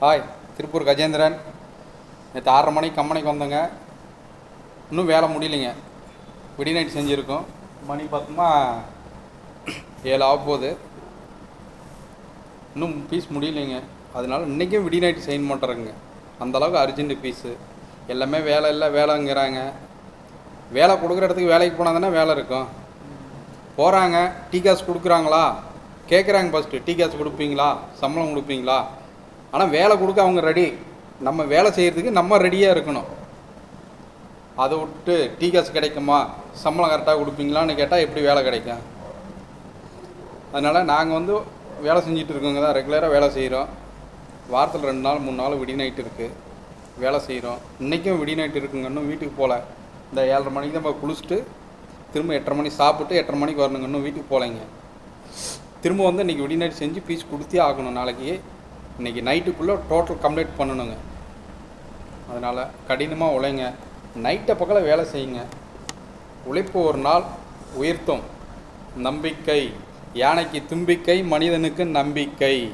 Hi Tiruppur Gajendran. நேற்று ஆறரை மணிக்கு கம்பெனிக்கு வந்தேங்க. இன்னும் வேலை முடியலைங்க. விடி நைட் செஞ்சுருக்கோம். மணி பார்த்தோமா ஏழு ஆக போகுது. இன்னும் பீஸ் முடியலைங்க. அதனால் இன்றைக்கும் விடி நைட் செய்ய மாட்டேறேங்க அந்தளவுக்கு அர்ஜென்ட்டு பீஸு எல்லாமே வேலை இல்லை வேலைங்கிறாங்க. வேலை கொடுக்குற இடத்துக்கு வேலைக்கு போனால் தானே வேலை இருக்கும். போகிறாங்க டீ காசு கொடுக்குறாங்களா? கேட்குறாங்க ஃபஸ்ட்டு டீ காசு கொடுப்பீங்களா? சம்பளம் கொடுப்பீங்களா? ஆனால் வேலை கொடுக்க அவங்க ரெடி நம்ம வேலை செய்கிறதுக்கு நம்ம ரெடியாக இருக்கணும். அதை விட்டு டீ காசு கிடைக்குமா? சம்பளம் கரெக்டாக கொடுப்பீங்களான்னு கேட்டால் எப்படி வேலை கிடைக்கும்? அதனால் நாங்கள் வந்து வேலை செஞ்சுட்டு இருக்கோங்க தான். ரெகுலராக வேலை செய்கிறோம் வாரத்தில் ரெண்டு நாள் மூணு நாள் விடி நைட் இருக்குது வேலை செய்கிறோம் இன்றைக்கும் விடி நைட் இருக்குங்க. இன்னும் வீட்டுக்கு போகல இந்த ஏழரை மணிக்கு தான் நம்ம குளிச்சுட்டு திரும்ப எட்டரை மணி சாப்பிட்டு எட்டரை மணிக்கு வரணுங்க. இன்னும் வீட்டுக்கு போகலைங்க திரும்ப வந்து இன்றைக்கி விடி நைட் செஞ்சு பீஸ் கொடுத்தே ஆகணும் நாளைக்கு. இன்றைக்கி நைட்டுக்குள்ளே டோட்டல் கம்ப்ளீட் பண்ணணுங்க. அதனால் கடினமாக உழைங்க. நைட்டை பக்கம் வேலை செய்யுங்க. உழைப்பு ஒரு நாள் உயர்த்தும். நம்பிக்கை. யானைக்கு தும்பிக்கை மனிதனுக்கு நம்பிக்கை.